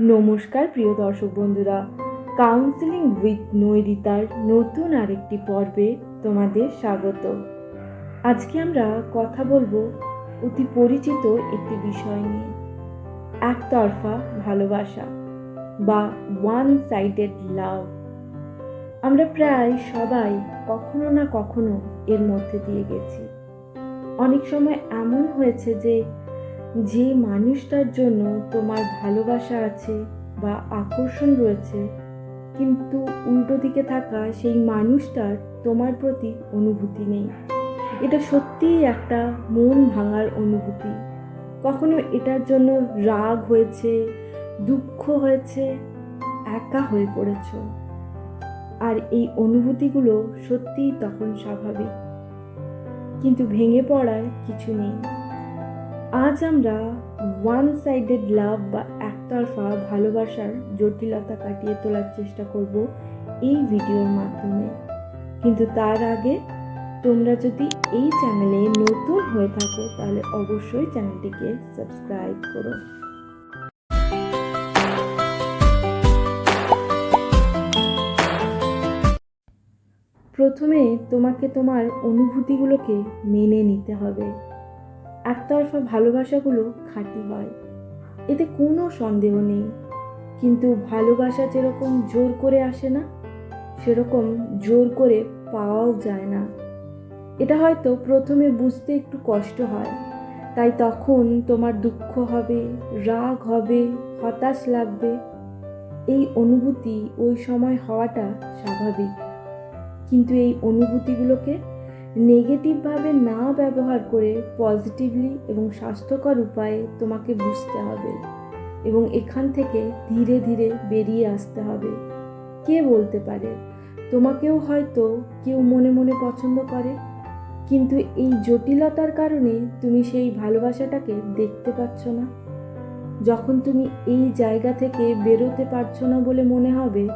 নমস্কার প্রিয় দর্শক বন্ধুরা। কাউন্সিলিং উইথ নৈরিতার নতুন আরেকটি পর্বে তোমাদের স্বাগত। আজকে আমরা কথা বলব অতি পরিচিত একটি বিষয় নিয়ে। একতরফা ভালোবাসা বা ওয়ান সাইডেড লাভ আমরা প্রায় সবাই কখনো না কখনো এর মধ্যে দিয়ে গেছি। অনেক সময় এমন হয়েছে যে যে মানুষটার জন্য তোমার ভালোবাসা আছে বা আকর্ষণ রয়েছে, কিন্তু উল্টো দিকে থাকা সেই মানুষটার তোমার প্রতি অনুভূতি নেই। এটা সত্যিই একটা মন ভাঙার অনুভূতি। কখনো এটার জন্য রাগ হয়েছে, দুঃখ হয়েছে, একা হয়ে পড়েছ। আর এই অনুভূতিগুলো সত্যিই তখন স্বাভাবিক। কিন্তু ভেঙে পড়ার কিছু নেই। আজ আমরা ওয়ান সাইডেড লাভ বা একতরফা ভালোবাসার জটিলতা কাটিয়ে তোলার চেষ্টা করব এই ভিডিওর মাধ্যমে। কিন্তু তার আগে তোমরা যদি এই চ্যানেলে নতুন হয়ে থাকো, তাহলে অবশ্যই চ্যানেলটিকে সাবস্ক্রাইব করো। প্রথমে তোমাকে তোমার অনুভূতিগুলোকে মেনে নিতে হবে। একতরফা ভালোবাসাগুলো খাঁটি হয়। এতে কোনো সন্দেহ নেই। কিন্তু ভালোবাসা যেরকম জোর করে আসে না, সেরকম জোর করে পাওয়াও যায় না। এটা হয়তো প্রথমে বুঝতে একটু কষ্ট হয়। তাই তখন তোমার দুঃখ হবে, রাগ হবে, হতাশ লাগবে। এই অনুভূতি ওই সময় হওয়াটা স্বাভাবিক। কিন্তু এই অনুভূতিগুলোকে নেগেটিভভাবে না ব্যবহার করে পজিটিভলি এবং স্বাস্থ্যকর উপায়ে তোমাকে বুঝতে হবে এবং এখান থেকে ধীরে ধীরে বেরিয়ে আসতে হবে। কে বলতে পারে? তোমাকেও হয়তো কেউ মনে মনে পছন্দ করে। কিন্তু এই জটিলতার কারণে তুমি সেই ভালোবাসাটাকে দেখতে পাচ্ছ না। যখন তুমি এই জায়গা থেকে বেরোতে পারছ না বলে মনে হবে,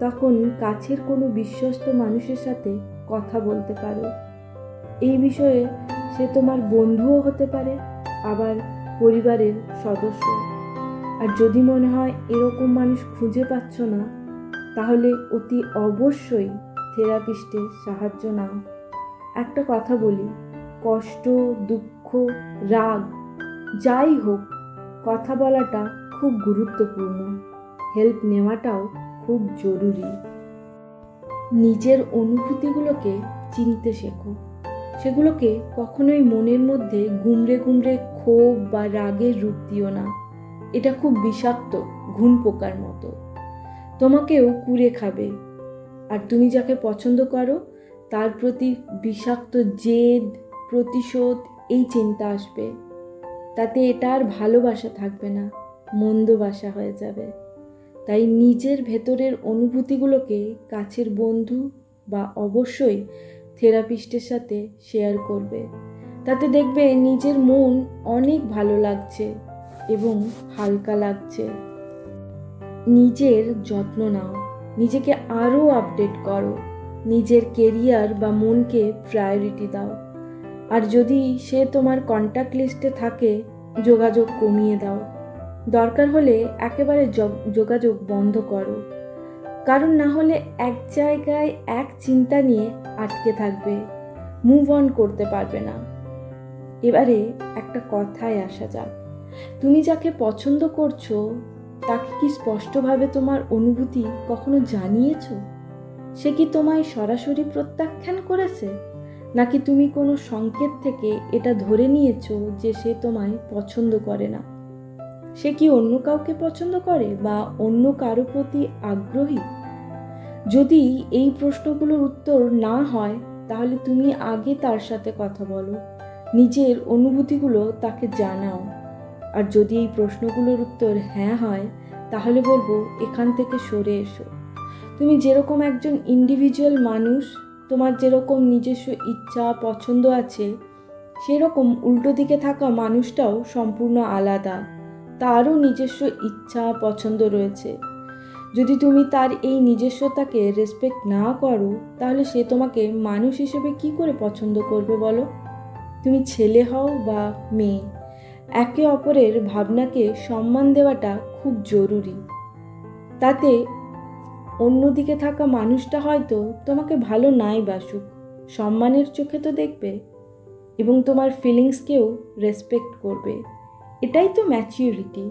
তখন কাছের কোনো বিশ্বস্ত মানুষের সাথে কথা বলতে পারো। এই বিষয়ে সে তোমার বন্ধুও হতে পারে, আবার পরিবারের সদস্য আর যদি মনে হয় এরকম মানুষ খুঁজে পাচ্ছ না, তাহলে অতি অবশ্যই থেরাপিস্টের সাহায্য নাও। একটা কথা বলি, কষ্ট, দুঃখ, রাগ, যাই হোক, কথা বলাটা খুব গুরুত্বপূর্ণ। হেল্প নেওয়াটাও খুব জরুরি। নিজের অনুভূতিগুলোকে চিনতে শেখো। সেগুলোকে কখনোই মনের মধ্যে গুমড়ে গুমড়ে ক্ষোভ বা রাগের রূপ দিও না। এটা খুব বিষাক্ত ঘুন পোকার মতো। তোমাকেও কুড়ে খাবে। আর তুমি যাকে পছন্দ করো, তার প্রতি বিষাক্ত জেদ, প্রতিশোধ, এই চিন্তা আসবে। তাতে এটা আর ভালোবাসা থাকবে না মন্দবাসা হয়ে যাবে। তাই নিজের ভেতরের অনুভূতিগুলোকে কাছের বন্ধু বা অবশ্যই থেরাপিস্টের সাথে শেয়ার করবে। তাতে দেখবে নিজের মন অনেক ভালো লাগছে এবং হালকা লাগছে। নিজের যত্ন নাও, নিজেকে আরও আপডেট করো, নিজের কেরিয়ার বা মনকে প্রায়োরিটি দাও। আর যদি সে তোমার কন্ট্যাক্ট লিস্টে থাকে, যোগাযোগ কমিয়ে দাও। দরকার হলে একেবারে যোগাযোগ বন্ধ করো। কারণ না হলে এক জায়গায় এক চিন্তা নিয়ে আটকে থাকবে। মুভ অন করতে পারবে না। এবারে একটা কথায় আসা যাক। তুমি যাকে পছন্দ করছ, তাকে কি স্পষ্টভাবে তোমার অনুভূতি কখনো জানিয়েছ? সে কি তোমায় সরাসরি প্রত্যাখ্যান করেছে? নাকি তুমি কোনো সংকেত থেকে এটা ধরে নিয়েছো যে সে তোমায় পছন্দ করে না? সে কি অন্য কাউকে পছন্দ করে বা অন্য কারও প্রতি আগ্রহী? যদি এই প্রশ্নগুলোর উত্তর না হয়, তাহলে তুমি আগে তার সাথে কথা বলো। নিজের অনুভূতিগুলো তাকে জানাও। আর যদি এই প্রশ্নগুলোর উত্তর হ্যাঁ হয়, তাহলে বলব, এখান থেকে সরে এসো। তুমি যেরকম একজন ইন্ডিভিজুয়াল মানুষ, তোমার যেরকম নিজস্ব ইচ্ছা, পছন্দ আছে, সেরকম উল্টো দিকে থাকা মানুষটাও সম্পূর্ণ আলাদা। তারও নিজস্ব ইচ্ছা, পছন্দ রয়েছে। যদি তুমি তার এই নিজস্বতাকে রেসপেক্ট না করো, তাহলে সে তোমাকে মানুষ হিসেবে কি করে পছন্দ করবে বলো? তুমি ছেলে হও বা মেয়ে, একে অপরের ভাবনাকে সম্মান দেওয়াটা খুব জরুরি। তাতে অন্যদিকে থাকা মানুষটা হয়তো তোমাকে ভালো নাই বাসুক, সম্মানের চোখে তো দেখবে এবং তোমার ফিলিংসকেও রেসপেক্ট করবে। এটাই তো ম্যাচিউরিটি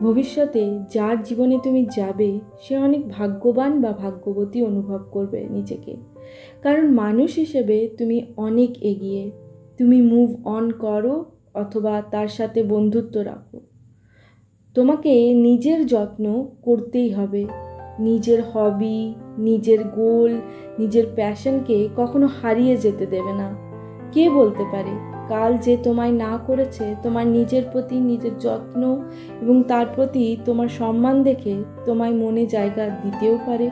ভবিষ্যতে যার জীবনে তুমি যাবে, সে অনেক ভাগ্যবান বা ভাগ্যবতী অনুভব করবে নিজেকে। কারণ মানুষ হিসেবে তুমি অনেক এগিয়ে, তুমি মুভ অন করো অথবা তার সাথে বন্ধুত্ব রাখো। তোমাকে নিজের যত্ন করতেই হবে। নিজের হবি নিজের গোল নিজের প্যাশনকে কখনো হারিয়ে যেতে দেবে না। কে বলতে পারে? কাল যে তোমায় না করেছে তোমার নিজের প্রতি নিজের যত্ন এবং তার প্রতি তোমার সম্মান দেখে তোমায় মনে জায়গা দিতেও পারে।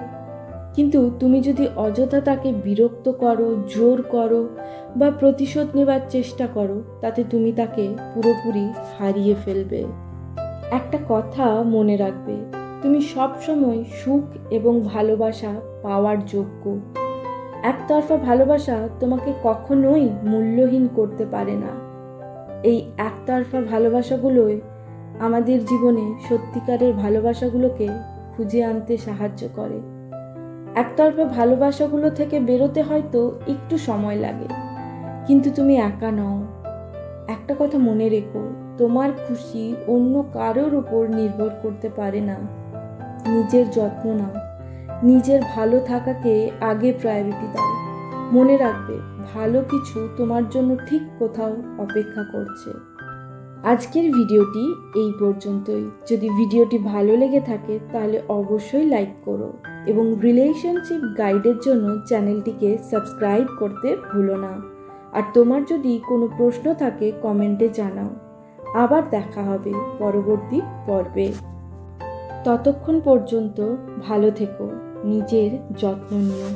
কিন্তু তুমি যদি অযথা তাকে বিরক্ত করো, জোর করো বা প্রতিশোধ নেবার চেষ্টা করো, তাতে তুমি তাকে পুরোপুরি হারিয়ে ফেলবে। একটা কথা মনে রাখবে, তুমি সবসময় সুখ এবং ভালোবাসা পাওয়ার যোগ্য। একতরফা ভালোবাসা তোমাকে কখনোই মূল্যহীন করতে পারে না। এই একতরফা ভালোবাসাগুলোই আমাদের জীবনে সত্যিকারের ভালোবাসাগুলোকে খুঁজে আনতে সাহায্য করে। একতরফা ভালোবাসাগুলো থেকে বেরোতে হয়তো একটু সময় লাগে, কিন্তু তুমি একা নও। একটা কথা মনে রেখো, তোমার খুশি অন্য কারোর উপর নির্ভর করতে পারে না, নিজের যত্ন নাও। নিজের ভালো থাকাকে আগে প্রায়োরিটি দাও। মনে রাখবে, ভালো কিছু তোমার জন্য ঠিক কোথাও অপেক্ষা করছে। আজকের ভিডিওটি এই পর্যন্তই। যদি ভিডিওটি ভালো লেগে থাকে, তাহলে অবশ্যই লাইক করো এবং রিলেশনশিপ গাইডের জন্য চ্যানেলটিকে সাবস্ক্রাইব করতে ভুলো না। আর তোমার যদি কোনো প্রশ্ন থাকে কমেন্টে জানাও। আবার দেখা হবে পরবর্তী পর্বে। ততক্ষণ পর্যন্ত ভালো থেকো। নিজের যত্ন নিও।